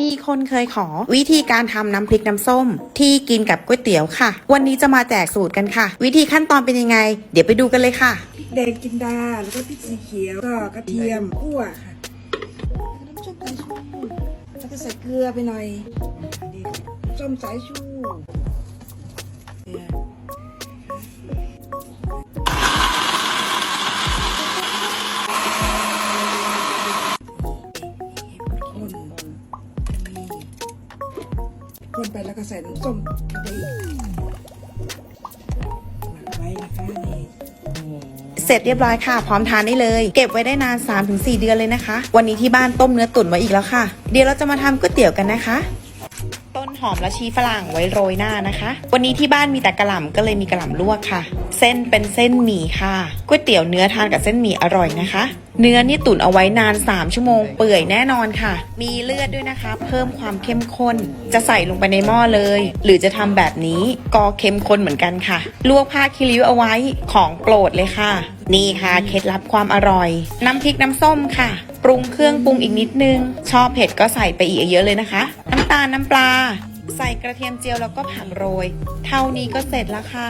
มีคนเคยขอวิธีการทำน้ำพริกน้ำส้ม ที่กินกับก๋วยเตี๋ยวค่ะ วันนี้จะมาแจกสูตรกันค่ะ วิธีขั้นตอนเป็นยังไง เดี๋ยวไปดูกันเลยค่ะพริกแดงจินดาแล้วก็พริกสีเขียวก็กระเทียมคั่วค่ะน้ำส้มสายชูแล้วก็ใส่เกลือไปหน่อยส้มสายชู คนไปแล้วก็ใส่น้ำส้มลงไปอีกหมักไว้นะคะนี่เสร็จเรียบร้อยค่ะ พร้อมทานได้เลย เก็บไว้ได้นาน 3-4 เดือนเลยนะคะ วันนี้ที่บ้านต้มเนื้อตุ๋นไว้อีกแล้วค่ะ เดี๋ยวเราจะมาทำก๋วยเตี๋ยวกันนะคะ ต้นหอมและชีฝรั่งไว้โรยหน้านะคะ วันนี้ที่บ้านมีแต่กระหล่ำก็เลยมีกระหล่ำลวกค่ะ เส้นเป็นเส้นหมี่ค่ะก๋วยเตี๋ยวเนื้อทานกับเส้นหมี่อร่อยนะคะ เนื้อนี่ตุ๋นเอาไว้นาน 3 ชั่วโมงเปื่อยแน่นอนค่ะ มีเลือดด้วยนะคะ เพิ่มความเข้มข้น จะใส่ลงไปในหม้อเลย หรือจะทำแบบนี้ก็เข้มข้นเหมือนกันค่ะ ลวกผ้าคีริวเอาไว้ของโปรดเลยค่ะ นี่ค่ะเคล็ดลับความอร่อย น้ำพริกน้ำส้มค่ะ ปรุงเครื่องปรุงอีกนิดนึง ชอบเผ็ดก็ใส่ไปอีกเยอะเลยนะคะ น้ำตาลน้ำปลา ใส่กระเทียมเจียวแล้วก็ผักโรย เท่านี้ก็เสร็จแล้วค่ะ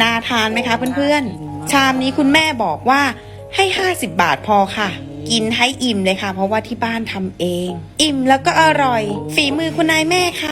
น่าทานไหมคะเพื่อนๆ ชามนี้คุณแม่บอกว่าให้ 50 บาทพอค่ะ กินให้อิ่มเลยค่ะ เพราะว่าที่บ้านทำเอง อิ่มแล้วก็อร่อย ฝีมือคุณนายแม่ค่ะ